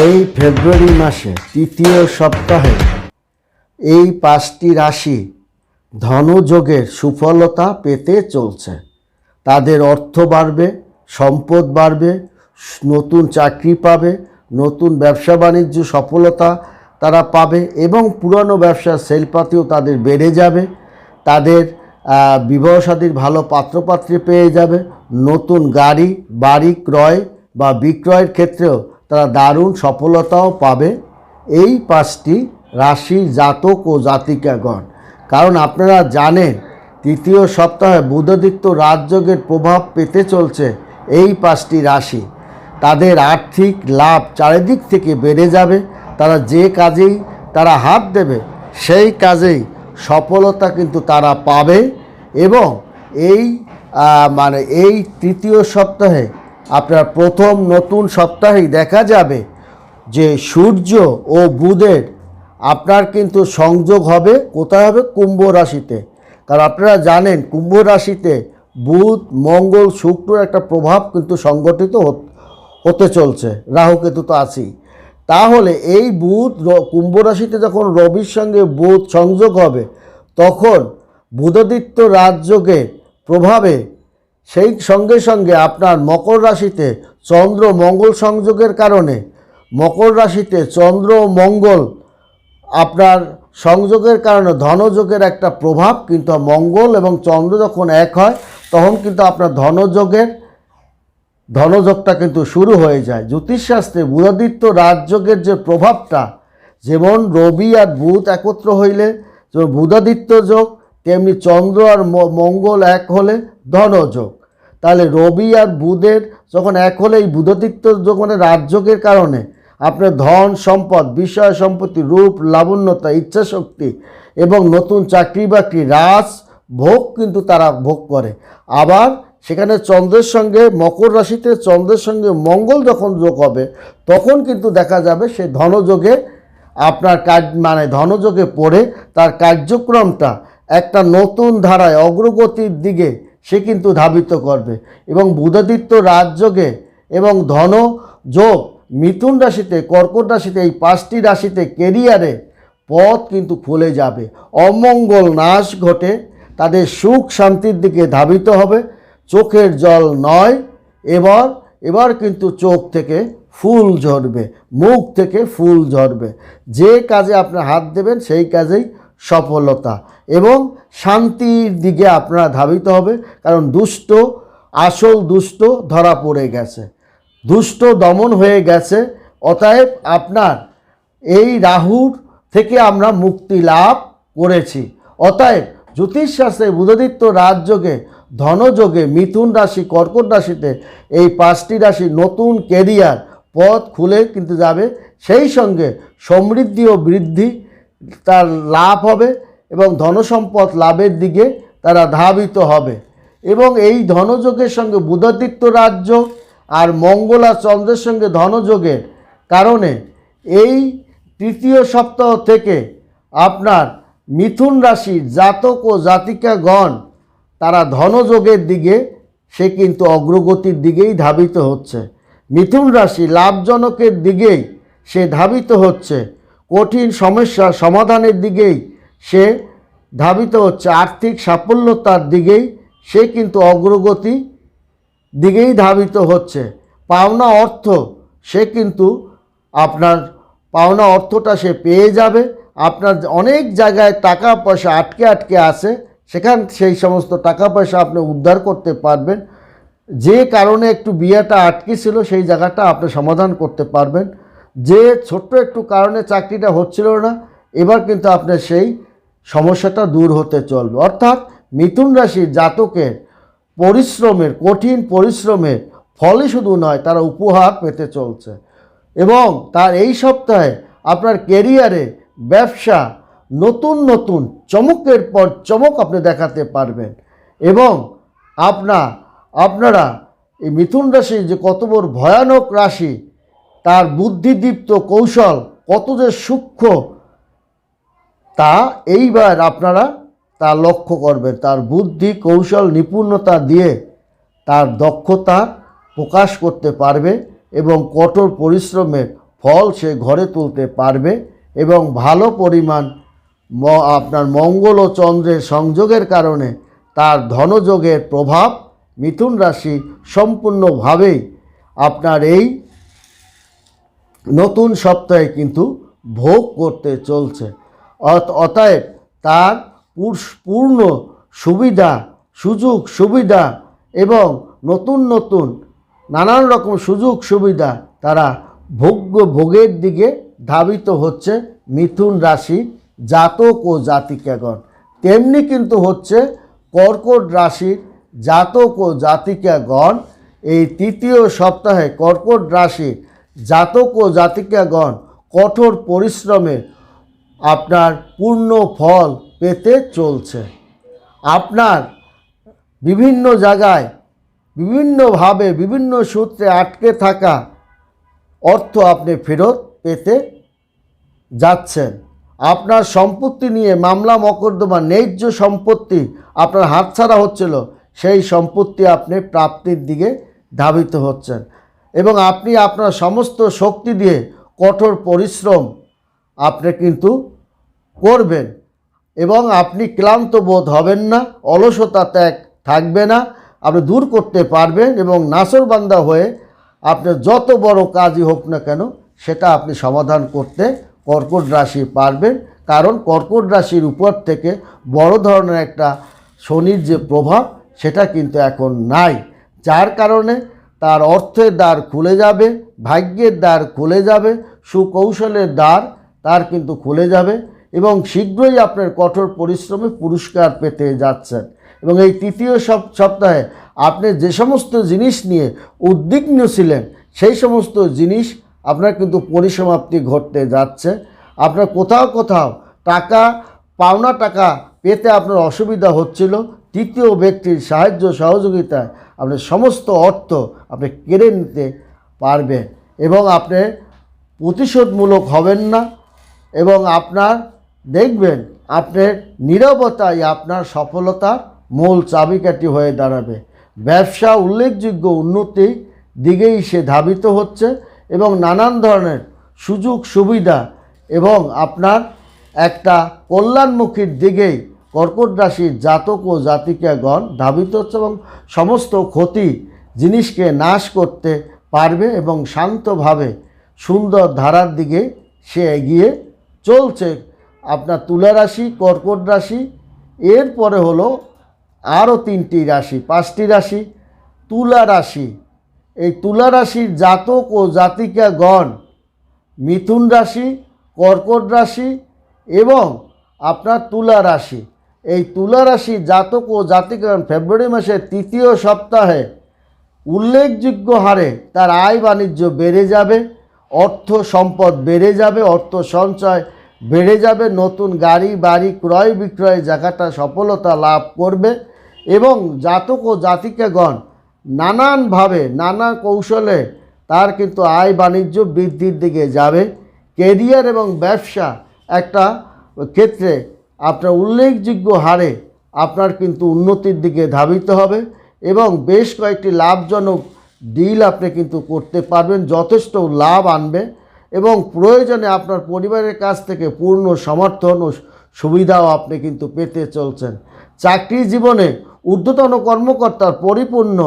এই ফেব্রুয়ারি মাসে তৃতীয় সপ্তাহে এই পাঁচটি রাশি ধনযোগের সুফলতা পেতে চলছে। তাদের অর্থ বাড়বে, সম্পদ বাড়বে, নতুন চাকরি পাবে, নতুন ব্যবসা বাণিজ্য সফলতা তারা পাবে এবং পুরনো ব্যবসার সেলপাতিও তাদের বেড়ে যাবে। তাদের বিবাহ সাদীর ভালো পাত্রপাত্রী পেয়ে যাবে। নতুন গাড়ি, বাড়ি ক্রয় বা বিক্রয়ের ক্ষেত্রেও তারা দারুণ সফলতাও পাবে। এই পাঁচটি রাশি জাতক ও জাতিকাগণ। কারণ আপনারা জানেন, তৃতীয় সপ্তাহে বুধদিত্য রাজযোগের প্রভাব পেতে চলছে এই পাঁচটি রাশি। তাদের আর্থিক লাভ চারিদিক থেকে বেড়ে যাবে, তারা যে কাজেই তারা হাত দেবে, সেই কাজেই সফলতা কিন্তু তারা পাবে এবং এই মানে এই তৃতীয় সপ্তাহে আপনার প্রথম নতুন সপ্তাহেই দেখা যাবে যে সূর্য ও বুধের আপনার কিন্তু সংযোগ হবে, কোথায় হবে? কুম্ভ রাশিতে। কারণ আপনারা জানেন, কুম্ভ রাশিতে বুধ, মঙ্গল, শুক্র একটা প্রভাব কিন্তু সংগঠিত হত- চলছে। রাহু কেতু তো আছেই। তাহলে এই বুধ কুম্ভ রাশিতে যখন রবির সঙ্গে বুধ সংযোগ হবে, তখন বুধদিত্য রাজযোগের প্রভাবে সেই সঙ্গে সঙ্গে আপনার মকর রাশিতে চন্দ্র মঙ্গল সংযোগের কারণে মকর রাশিতে চন্দ্র মঙ্গল আপনার সংযোগের কারণে ধনযোগের একটা প্রভাব, কিন্তু মঙ্গল এবং চন্দ্র যখন এক হয়, তখন কিন্তু আপনার ধনযোগের, ধনযোগটা কিন্তু শুরু হয়ে যায়। জ্যোতিষশাস্ত্রে বুধাদিত্য রাজযোগের যে প্রভাবটা, যেমন রবি আর বুধ একত্র হইলে বুধাদিত্য যোগ তেমনি চন্দ্র আর মঙ্গল এক হলে ধনযোগ। তাহলে রবি আর বুধের যখন এক হলে, এই যোগ মানে রাজযোগের কারণে আপনার ধন সম্পদ, বিষয় সম্পত্তি, রূপ, লাবণ্যতা, ইচ্ছাশক্তি এবং নতুন চাকরি বাকরি রাস ভোগ কিন্তু তারা ভোগ করে। আবার সেখানে চন্দ্রের সঙ্গে, মকর রাশিতে চন্দ্রের সঙ্গে মঙ্গল যখন যোগ হবে, তখন কিন্তু দেখা যাবে সে ধনযোগে আপনার কাজ মানে ধনযোগে পড়ে তার কার্যক্রমটা একটা নতুন ধারায় অগ্রগতির দিকে সে কিন্তু ধাবিত করবে। এবং বুধাদিত্য রাজযোগে এবং ধন, যোগ, মিথুন রাশিতে, কর্কট রাশিতে, এই পাঁচটি রাশিতে কেরিয়ারে পথ কিন্তু খুলে যাবে। অমঙ্গল নাশ ঘটে, তাদের সুখ শান্তির দিকে ধাবিত হবে। চোখের জল নয়, এবার এবার কিন্তু চোখ থেকে ফুল ঝরবে, মুখ থেকে ফুল ঝরবে। যে কাজে আপনি হাত দেবেন, সেই কাজেই সফলতা। এবং শান্তির দিকে আপনারা ধাবিত হবে, কারণ দুষ্ট, আসল দুষ্ট ধরা পড়ে গেছে। দুষ্ট দমন হয়ে গেছে, অতএব আপনার এই রাহুর থেকে আমরা মুক্তি লাভ করেছি। অতএব জ্যোতিষশাস্ত্রে বুধদিত্য রাজযোগে, ধনযোগে, মিথুন রাশি, কর্কট রাশিতে এই পাঁচটি রাশি নতুন কেরিয়ার পথ খুলে কিন্তু যাবে। সেই সঙ্গে সমৃদ্ধি ও বৃদ্ধি তার লাভ হবে। এবং ধনসম্পদ লাভের দিকে তারা ধাবিত হবে। এবং এই ধনযোগের সঙ্গে বুধাদিত্য রাজ্য আর মঙ্গল আর চন্দ্রের সঙ্গে ধনযোগের কারণে এই তৃতীয় সপ্তাহ থেকে আপনার মিথুন রাশির জাতক ও জাতিকাগণ তারা ধনযোগের দিকে, সে কিন্তু অগ্রগতির দিকেই ধাবিত হচ্ছে। মিথুন রাশি লাভজনকের দিকেই সে ধাবিত হচ্ছে। কঠিন সমস্যা সমাধানের দিকেই সে ধাবিত হচ্ছে। আর্থিক সাফল্যতার দিকেই সে কিন্তু অগ্রগতি দিকেই ধাবিত হচ্ছে। পাওনা অর্থ সে কিন্তু আপনার পাওনা অর্থটা সে পেয়ে যাবে। আপনার অনেক জায়গায় টাকা পয়সা আটকে আটকে আসে সেখান সেই সমস্ত টাকা পয়সা আপনি উদ্ধার করতে পারবেন। যে কারণে একটু বিয়েটা আটকে ছিল, সেই জায়গাটা আপনি সমাধান করতে পারবেন। যে ছোট্ট একটু কারণে চাকরিটা হচ্ছিল না, এবার কিন্তু আপনি সেই সমস্যাটা দূর হতে চলবে। অর্থাৎ মিথুন রাশির জাতকের পরিশ্রমের, কঠিন পরিশ্রমের ফলে শুধু নয়, তারা উপহার পেতে চলছে। এবং তার এই সপ্তাহে আপনার কেরিয়ারে ব্যবসা, নতুন নতুন চমকের পর চমক আপনি দেখাতে পারবেন। এবং আপনার আপনারা এই মিথুন রাশি যে কত বড় ভয়ানক রাশি, তার বুদ্ধিদীপ্ত কৌশল, কত যে সূক্ষ্ম তা এইবার আপনারা তা লক্ষ্য করবেন। তার বুদ্ধি, কৌশল, নিপুণতা দিয়ে তার দক্ষতা প্রকাশ করতে পারবে এবং কঠোর পরিশ্রমের ফল সে ঘরে তুলতে পারবে এবং ভালো পরিমাণ আপনার মঙ্গল ও চন্দ্রের সংযোগের কারণে তার ধনযোগের প্রভাব মিথুন রাশি সম্পূর্ণভাবেই আপনার এই নতুন সপ্তাহে কিন্তু ভোগ করতে চলছে। অতএব তার পূর্ণ সুবিধা, সুযোগ সুবিধা এবং নতুন নতুন নানান রকম সুযোগ সুবিধা তারা ভোগ্য ভোগের দিকে ধাবিত হচ্ছে মিথুন রাশি জাতক ও জাতিকাগণ। তেমনি কিন্তু হচ্ছে কর্কট রাশির জাতক ও জাতিকাগণ এই তৃতীয় সপ্তাহে কর্কট রাশির জাতক ও জাতিকাগণ কঠোর পরিশ্রমে আপনার পূর্ণ ফল পেতে চলছে। আপনার বিভিন্ন জায়গায়, বিভিন্নভাবে, বিভিন্ন সূত্রে আটকে থাকা অর্থ আপনি ফেরত পেতে যাচ্ছেন। আপনার সম্পত্তি নিয়ে মামলা, মকদ্দমা, ন্যায্য সম্পত্তি আপনার হাতছাড়া হচ্ছিল, সেই সম্পত্তি আপনি প্রাপ্তির দিকে ধাবিত হচ্ছেন এবং আপনি আপনার সমস্ত শক্তি দিয়ে কঠোর পরিশ্রম আপনি কিন্তু করবেন এবং আপনি ক্লান্ত বোধ হবেন না, অলসতা ত্যাগ থাকবে না, আপনি দূর করতে পারবেন এবং নাসরবান্দা হয়ে আপনার যত বড় কাজই হোক না কেন, সেটা আপনি সমাধান করতে কর্কট রাশি পারবেন। কারণ কর্কট রাশির উপর থেকে বড় ধরনের একটা শনির যে প্রভাব, সেটা কিন্তু এখন নাই। যার কারণে তার অর্থের দ্বার খুলে যাবে, ভাগ্যের দ্বার খুলে যাবে, সুকৌশলের দ্বার তার কিন্তু খুলে যাবে। এবং শীঘ্রই আপনার কঠোর পরিশ্রমে পুরস্কার পেতে যাচ্ছেন। এবং এই তৃতীয় সপ সপ্তাহে আপনি যে সমস্ত জিনিস নিয়ে উদ্বিগ্ন ছিলেন, সেই সমস্ত জিনিস আপনার কিন্তু পরিসমাপ্তি ঘটতে যাচ্ছে। আপনার কোথাও কোথাও টাকা, পাওনা টাকা পেতে আপনার অসুবিধা হচ্ছিল। তৃতীয় ব্যক্তির সাহায্য সহযোগিতায় আপনার সমস্ত অর্থ আপনি কেড়ে নিতে পারবেন এবং আপনি প্রতিশোধমূলক হবেন না এবং আপনার দেখবেন আপনার নীরবতাই আপনার সফলতার মূল চাবিকাঠি হয়ে দাঁড়াবে। ব্যবসা উল্লেখযোগ্য উন্নতি দিকেই সে ধাবিত হচ্ছে এবং নানান ধরনের সুযোগ সুবিধা এবং আপনার একটা কল্যাণমুখীর দিকেই কর্কট রাশির জাতক ও জাতিকাগণ ধাবিত হচ্ছে এবং সমস্ত ক্ষতি জিনিসকে নাশ করতে পারবে এবং শান্তভাবে সুন্দর ধারার দিকে সে এগিয়ে চলছে। আপনার তুলা রাশি, কর্কট রাশি, এরপরে হলো আরও তিনটি রাশি, পাঁচটি রাশি, তুলা রাশি। এই তুলা রাশির জাতক ও জাতিকাগণ মিথুন রাশি, কর্কট রাশি এবং আপনার তুলা রাশি। এই তুলা রাশি জাতক ও জাতিকাগণ ফেব্রুয়ারি মাসের তৃতীয় সপ্তাহে উল্লেখযোগ্য হারে তার আয় বাণিজ্য বেড়ে যাবে, অর্থ সম্পদ বেড়ে যাবে, অর্থ সঞ্চয় বেড়ে যাবে, নতুন গাড়ি, বাড়ি, ক্রয় বিক্রয় জায়গাটা সফলতা লাভ করবে এবং জাতক ও জাতিকাগণ নানানভাবে, নানা কৌশলে তার কিন্তু আয় বাণিজ্য বৃদ্ধির দিকে যাবে। কেরিয়ার এবং ব্যবসা একটা ক্ষেত্রে আপনার উল্লেখযোগ্য হারে আপনার কিন্তু উন্নতির দিকে ধাবিত হবে এবং বেশ কয়েকটি লাভজনক ডিল আপনি কিন্তু করতে পারবেন, যথেষ্ট লাভ আনবে। এবং প্রয়োজনে আপনার পরিবারের কাছ থেকে পূর্ণ সমর্থন ও সুবিধাও আপনি কিন্তু পেতে চলছেন। চাকরি জীবনে ঊর্ধ্বতন কর্মকর্তার পরিপূর্ণ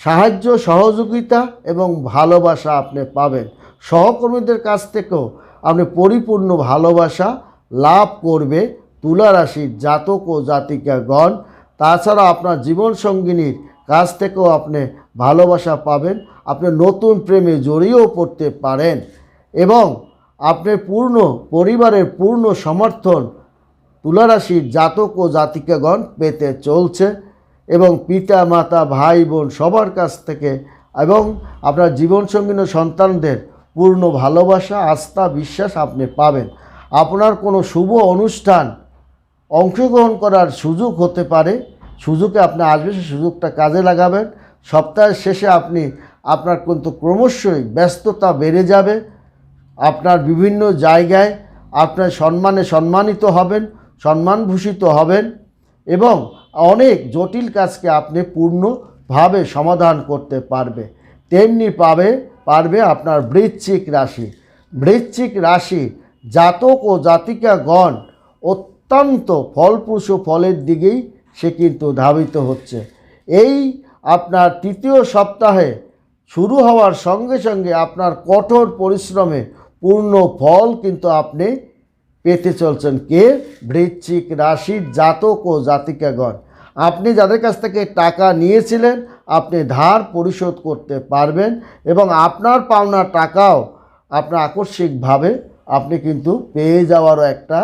সাহায্য, সহযোগিতা এবং ভালোবাসা আপনি পাবেন। সহকর্মীদের কাছ থেকেও আপনি পরিপূর্ণ ভালোবাসা লাভ করবে তুলা রাশির জাতক ও জাতিকাগণ। তাছাড়া আপনার জীবনসঙ্গিনীর কাছ থেকেও আপনি ভালোবাসা পাবেন। আপনি নতুন প্রেমে জড়িয়েও পড়তে পারেন। এবং আপনি পূর্ণ পরিবারের পূর্ণ সমর্থন তুলারাশির জাতক ও জাতিকাগণ পেতে চলছে এবং পিতা, মাতা, ভাই, বোন সবার কাছ থেকে এবং আপনার জীবনসঙ্গী ও সন্তানদের পূর্ণ ভালোবাসা, আস্থা, বিশ্বাস আপনি পাবেন। আপনার কোনো শুভ অনুষ্ঠান অংশগ্রহণ করার সুযোগ হতে পারে। সুযোগে আপনি আসবে, সেই সুযোগটা কাজে লাগাবেন। সপ্তাহের শেষে আপনি, আপনার কিন্তু ক্রমশই ব্যস্ততা বেড়ে যাবে। আপনার বিভিন্ন জায়গায় আপনার সম্মানে সম্মানিত হবেন, সম্মানভূষিত হবেন এবং অনেক জটিল কাজকে আপনি পূর্ণভাবে সমাধান করতে পারবে। তেমনি পাবে, পারবে আপনার বৃশ্চিক রাশি। বৃশ্চিক রাশি জাতক ও জাতিকাগণ অত্যন্ত ফলপ্রসূ ফলের দিকেই সে কিন্তু ধাবিত হচ্ছে। এই আপনার তৃতীয় সপ্তাহে শুরু হওয়ার সঙ্গে সঙ্গে আপনার কঠোর পরিশ্রমে পূর্ণ ফল কিন্তু আপনি পেতে চলছেন। কে? বৃশ্চিক রাশির জাতক ও জাতিকাগণ। আপনি যাদের কাছ থেকে টাকা নিয়েছিলেন, আপনি ধার পরিশোধ করতে পারবেন এবং আপনার পাওনা টাকাও আপনার আকস্মিকভাবে আপনি কিন্তু পেয়ে যাওয়ারও একটা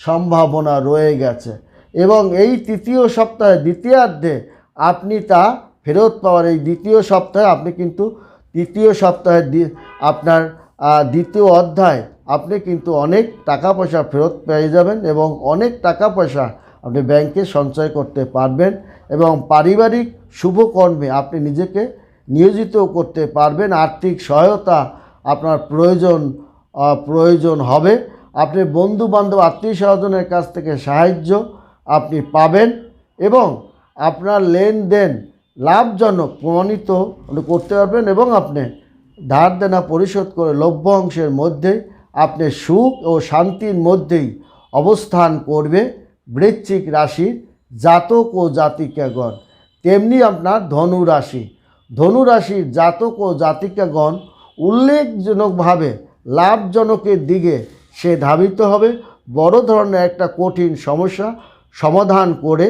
সম্ভাবনা রয়ে গেছে। এবং এই তৃতীয় সপ্তাহে, দ্বিতীয়ার্ধে আপনি তা ফেরত পাওয়ার এই দ্বিতীয় সপ্তাহে আপনি কিন্তু তৃতীয় সপ্তাহে আপনার দ্বিতীয় অধ্যায়, আপনি কিন্তু অনেক টাকা পয়সা ফেরত পেয়ে যাবেন এবং অনেক টাকা পয়সা আপনি ব্যাংকে সঞ্চয় করতে পারবেন এবং পারিবারিক শুভকর্মে আপনি নিজেকে নিয়োজিত করতে পারবেন। আর্থিক সহায়তা আপনার প্রয়োজন প্রয়োজন হবে। আপনি বন্ধু বান্ধব আত্মীয় স্বজনের কাছ থেকে সাহায্য আপনি পাবেন এবং আপনার লেনদেন লাভজনক প্রমাণিত করতে পারবেন এবং আপনি ধার দেনা পরিশোধ করে লভ্য অংশের মধ্যে আপনি সুখ ও শান্তির মধ্যেই অবস্থান করবে বৃশ্চিক রাশির জাতক ও জাতিকাগণ। তেমনি আপনার ধনু রাশি ধনু রাশির জাতক ও জাতিকাগণ উল্লেখজনকভাবে লাভজনকের দিকে সে ধাবিত হবে। বড় ধরনের একটা কঠিন সমস্যা সমাধান করে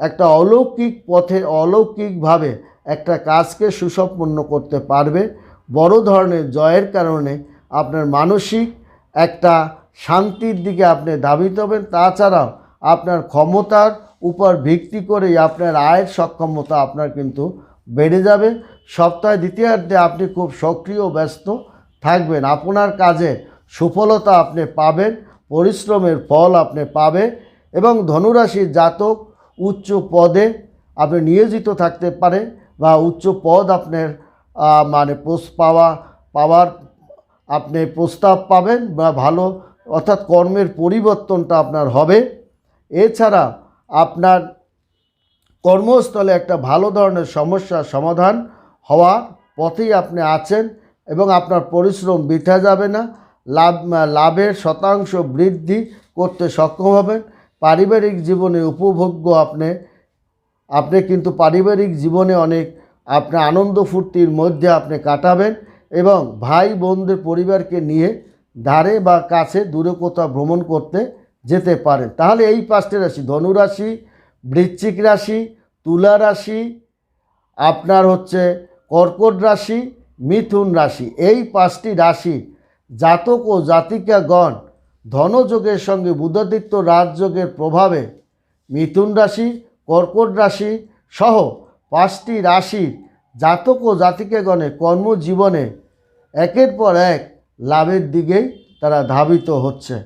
একটা অলৌকিক পথে অলৌকিকভাবে একটা কাজকে সুসম্পন্ন করতে পারবে। বড় ধরনের জয়ের কারণে আপনার মানসিক একটা শান্তির দিকে আপনি ধাবিত হবেন। তাছাড়াও আপনার ক্ষমতার উপর ভিত্তি করেই আপনার আয়ের সক্ষমতা আপনার কিন্তু বেড়ে যাবে। সপ্তাহে দ্বিতীয়ার্ধে আপনি খুব সক্রিয় ব্যস্ত থাকবেন। আপনার কাজে সুফলতা আপনি পাবেন, পরিশ্রমের ফল আপনি পাবে এবং ধনুরাশির জাতক উচ্চ পদে আপনি নিয়োজিত থাকতে পারে বা উচ্চ পদ আপনার মানে পোস্ট পাওয়া, পাওয়ার আপনি প্রস্তাব পাবেন বা ভালো, অর্থাৎ কর্মের পরিবর্তনটা আপনার হবে। এছাড়া আপনার কর্মস্থলে একটা ভালো ধরনের সমস্যার সমাধান হওয়ার পথেই আপনি আছেন এবং আপনার পরিশ্রম বৃথা যাবে না। লাভ, লাভের শতাংশ বৃদ্ধি করতে সক্ষম হবেন। পারিবারিক জীবনে উপভোগ্য আপনি আপনি কিন্তু পারিবারিক জীবনে অনেক আপনি আনন্দ ফুর্তির মধ্যে আপনি কাটাবেন এবং ভাই বোনদের পরিবারকে নিয়ে ধারে বা কাছে দূরে কোথাও ভ্রমণ করতে যেতে পারেন। তাহলে এই পাঁচটি রাশি ধনুরাশি বৃশ্চিক রাশি, তুলা রাশি, আপনার হচ্ছে কর্কট রাশি, মিথুন রাশি। এই পাঁচটি রাশি জাতক ও জাতিকাগণ ধনযোগের সঙ্গে বুধাদিত্য রাজযোগের প্রভাবে মিথুন রাশি, কর্কট রাশি সহ পাঁচটি রাশির জাতক ও জাতিকাগণের কর্মজীবনে একের পর এক লাভের দিকেই তারা ধাবিত হচ্ছে।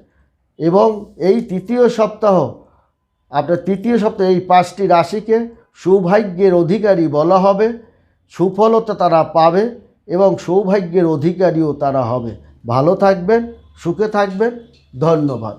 এবং এই তৃতীয় সপ্তাহ, আপনার তৃতীয় সপ্তাহে এই পাঁচটি রাশিকে সৌভাগ্যের অধিকারী বলা হবে, সুফলতা তারা পাবে এবং সৌভাগ্যের অধিকারীও তারা হবে। ভালো থাকবেন, সুখে থাকবেন, ধন্যবাদ।